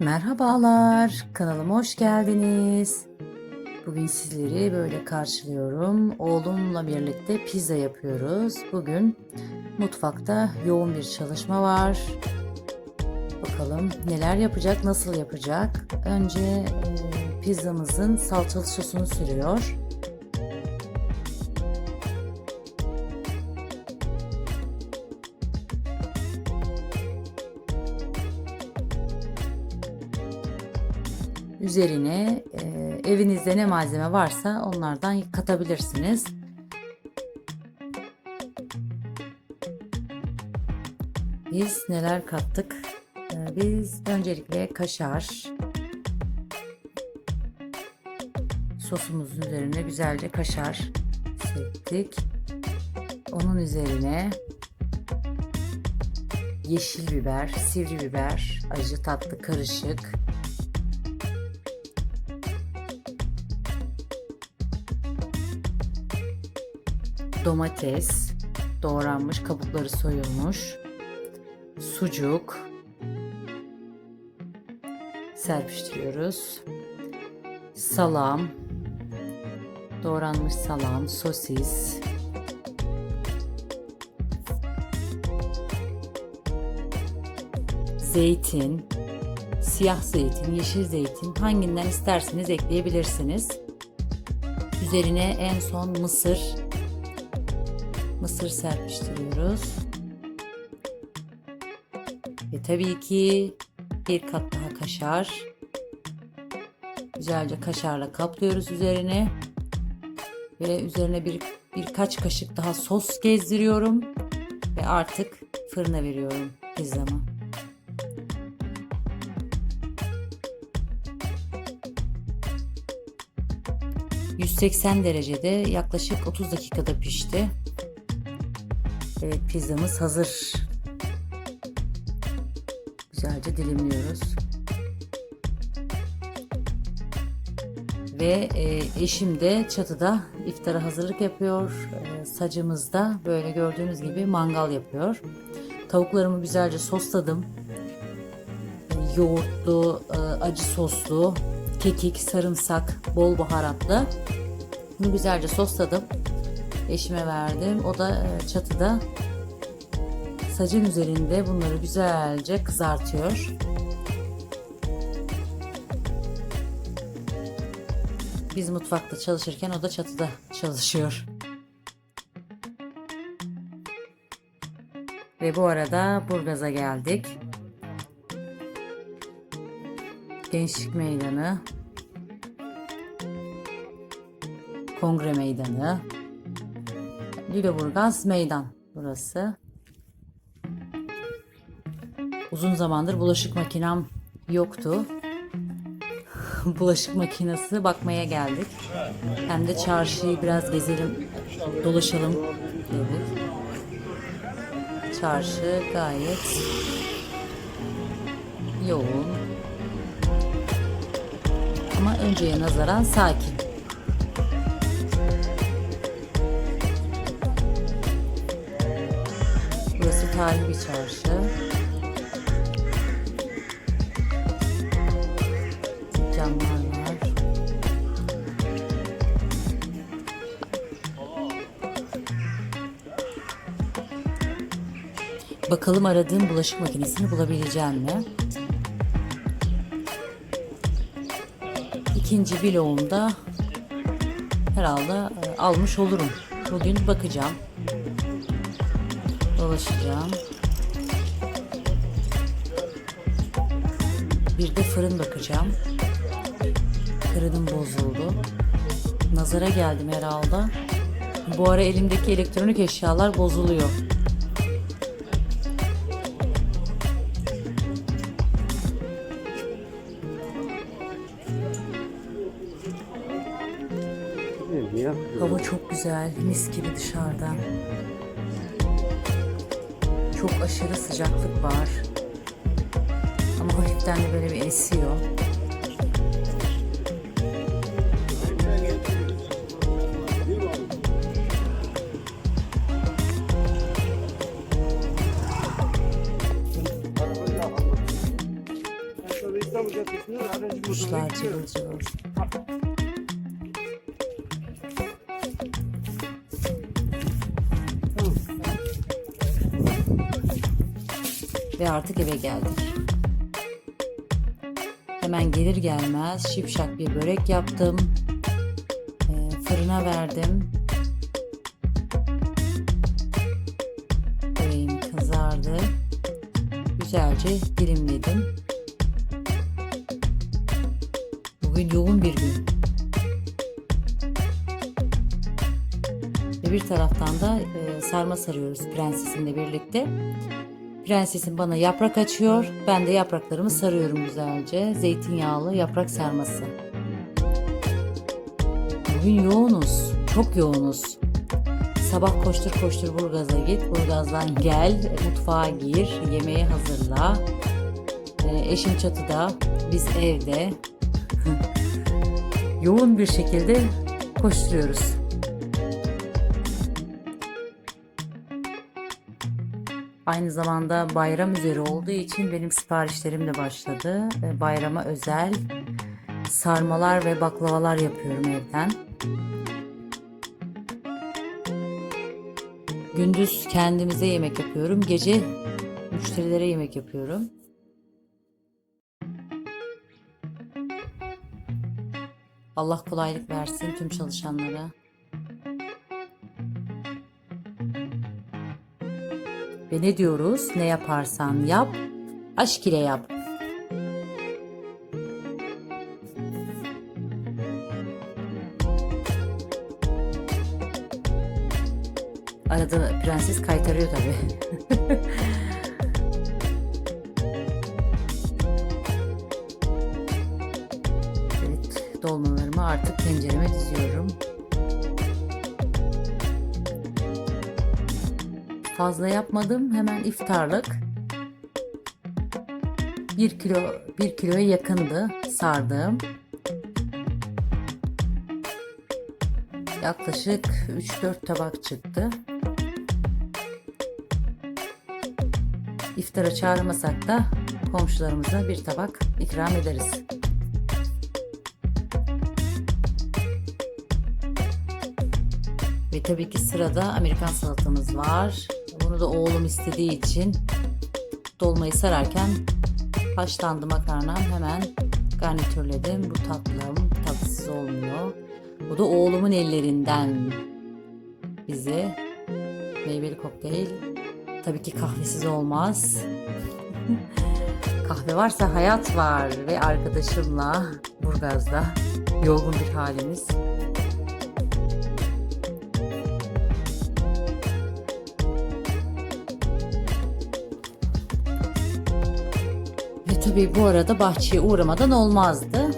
Merhabalar, kanalıma hoş geldiniz. Bugün sizleri böyle karşılıyorum. Oğlumla birlikte pizza yapıyoruz. Bugün mutfakta yoğun bir çalışma var. Bakalım neler yapacak, nasıl yapacak. Önce pizzamızın salçalı sosunu sürüyor. Üzerine e, evinizde ne malzeme varsa onlardan katabilirsiniz. Biz neler kattık? E, biz öncelikle kaşar sosumuzun üzerine güzelce kaşar serptik. Onun üzerine yeşil biber, sivri biber, acı tatlı karışık, domates, doğranmış, kabukları soyulmuş, sucuk serpiştiriyoruz. Salam, doğranmış salam, sosis, zeytin, siyah zeytin, yeşil zeytin hanginden isterseniz ekleyebilirsiniz. Üzerine en son mısır mısır serpiştiriyoruz. Ve tabii ki bir kat daha kaşar. Güzelce kaşarla kaplıyoruz üzerine. Ve üzerine bir birkaç kaşık daha sos gezdiriyorum. Ve artık fırına veriyorum pizzamı. ...180 derecede yaklaşık 30 dakikada pişti. Evet pizzamız hazır. Güzelce dilimliyoruz. Ve e, eşim de çatıda iftara hazırlık yapıyor. E, sacımızda böyle gördüğünüz gibi mangal yapıyor. Tavuklarımı güzelce sosladım. E, yoğurtlu, e, acı soslu, kekik, sarımsak, bol baharatlı. Bunu güzelce sosladım eşime verdim. O da e, çatıda sacın üzerinde bunları güzelce kızartıyor. Biz mutfakta çalışırken o da çatıda çalışıyor. Ve bu arada Burgaz'a geldik. Gençlik Meydanı, Kongre Meydanı, Lüleburgaz Meydan burası. Uzun zamandır bulaşık makinem yoktu. bulaşık makinesi bakmaya geldik. Hem de çarşıyı biraz gezelim, dolaşalım dedik. Çarşı gayet yoğun. Ama önceye nazaran sakin. Tarihi bir çarşı. Dükkanlar var. Bakalım aradığım bulaşık makinesini bulabileceğim mi? İkinci bloğumda herhalde e, almış olurum. Bugün bakacağım dolaşacağım. Bir de fırın bakacağım. Fırınım bozuldu. Nazara geldim herhalde. Bu ara elimdeki elektronik eşyalar bozuluyor. Hava çok güzel, mis gibi dışarıda. Çok aşırı sıcaklık var. Ama hafiften de böyle bir esiyor. Kuşlar cıvıl cıvıl. Ve artık eve geldik. Hemen gelir gelmez şipşak bir börek yaptım. Ee, fırına verdim. Böreğim kızardı. Güzelce dilimledim. Bugün yoğun bir gün. Ve bir taraftan da e, sarma sarıyoruz prensesimle birlikte. Prensesim bana yaprak açıyor. Ben de yapraklarımı sarıyorum güzelce. Zeytinyağlı yaprak sarması. Bugün yoğunuz. Çok yoğunuz. Sabah koştur koştur Burgaz'a git. Burgaz'dan gel. Mutfağa gir. Yemeği hazırla. E, eşim çatıda. Biz evde. Yoğun bir şekilde koşturuyoruz. Aynı zamanda bayram üzeri olduğu için benim siparişlerim de başladı. Bayrama özel sarmalar ve baklavalar yapıyorum evden. Gündüz kendimize yemek yapıyorum. Gece müşterilere yemek yapıyorum. Allah kolaylık versin tüm çalışanlara. Ve ne diyoruz? Ne yaparsan yap, aşk ile yap. Arada prenses kaytarıyor tabii. dolmalarımı artık tencereme diziyorum. Fazla yapmadım. Hemen iftarlık. 1 kilo 1 kiloya yakındı sardığım. Yaklaşık 3-4 tabak çıktı. İftara çağırmasak da komşularımıza bir tabak ikram ederiz. Ve tabii ki sırada Amerikan salatamız var. Bunu da oğlum istediği için dolmayı sararken haşlandı makarnam hemen garnitürledim. Bu tatlım tatsız olmuyor. Bu da oğlumun ellerinden bize meyveli kokteyl. Tabii ki kahvesiz olmaz. Kahve varsa hayat var ve arkadaşımla Burgaz'da yorgun bir halimiz. Tabii bu arada bahçeye uğramadan olmazdı.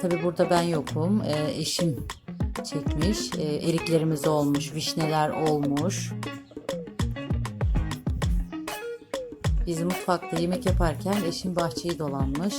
Tabii burada ben yokum. Ee, eşim çekmiş. Ee, eriklerimiz olmuş, vişneler olmuş. Biz mutfakta yemek yaparken eşim bahçeyi dolanmış.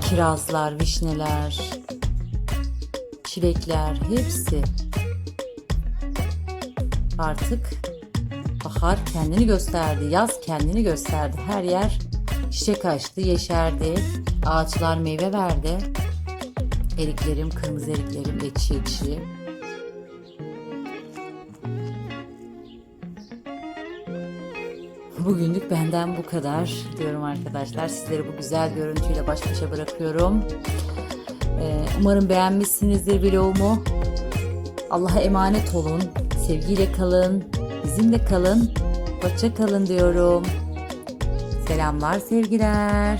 Kirazlar, vişneler, çilekler hepsi artık bahar kendini gösterdi, yaz kendini gösterdi. Her yer çiçek açtı, yeşerdi, ağaçlar meyve verdi. Eriklerim, kırmızı eriklerim ekşi ekşi. Bugünlük benden bu kadar diyorum arkadaşlar. Sizleri bu güzel görüntüyle baş başa bırakıyorum. Ee, umarım beğenmişsinizdir vlogumu. Allah'a emanet olun. Sevgiyle kalın. Bizimle kalın. Hoşça kalın diyorum. Selamlar sevgiler.